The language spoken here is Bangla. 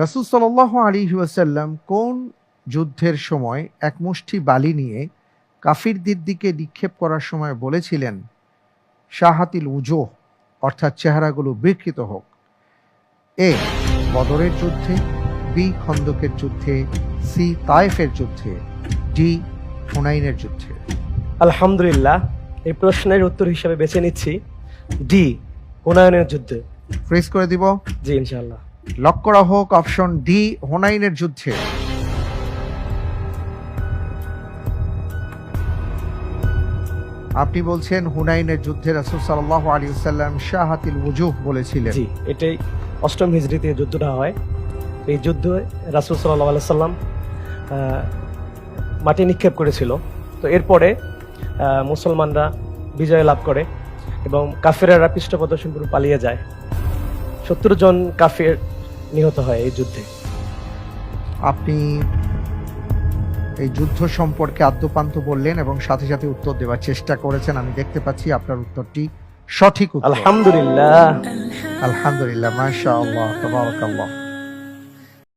রাসুল সাল্লাহ আলী ওয়াসাল্লাম কোন যুদ্ধের সময় এক মুষ্টি বালি নিয়ে কাফিরদের দিকে নিক্ষেপ করার সময় বলেছিলেন শাহাতিল উজো অর্থাৎ চেহারাগুলো বিকৃত হোক। এ বদরের যুদ্ধে বি খন্দকের যুদ্ধে সি তায়েফের যুদ্ধে ডি হুনাইনের যুদ্ধে। আলহামদুলিল্লাহ এই প্রশ্নের উত্তর হিসেবে বেছে নিচ্ছি ডি হুনায়নের যুদ্ধে। ফ্রেজ করে দিব? জি ইনশাআল্লাহ। লক করা হোক অপশন ডি হুনাইনের যুদ্ধে। আপনি বলছেন হুনাইনের যুদ্ধে রাসুল সাল্লাহ আলী সাল্লাম শাহাতিল উজুহ বলেছিলেন। জি এটাই অষ্টম হিজড়িতে যুদ্ধটা হয়। এই যুদ্ধে রাসুল সাল্লাহ সাল্লাম আহ, মাটি নিক্ষেপ করেছিল। তো এরপরে মুসলমানরা বিজয় লাভ করে এবং কাফেরারা পৃষ্ঠপ্রদর্শন করে পালিয়ে যায়। সত্তর জন কাফের নিহত হয় এই যুদ্ধে। আপনি এই যুদ্ধ সম্পর্কে আদ্যপান্ত বললেন এবং সাথে সাথে উত্তর দেওয়ার চেষ্টা করেছেন। আমি দেখতে পাচ্ছি আপনার উত্তরটি সঠিক আলহামদুলিল্লাহ। আলহামদুলিল্লাহ মাশাআল্লাহ তাবারাকাল্লাহ।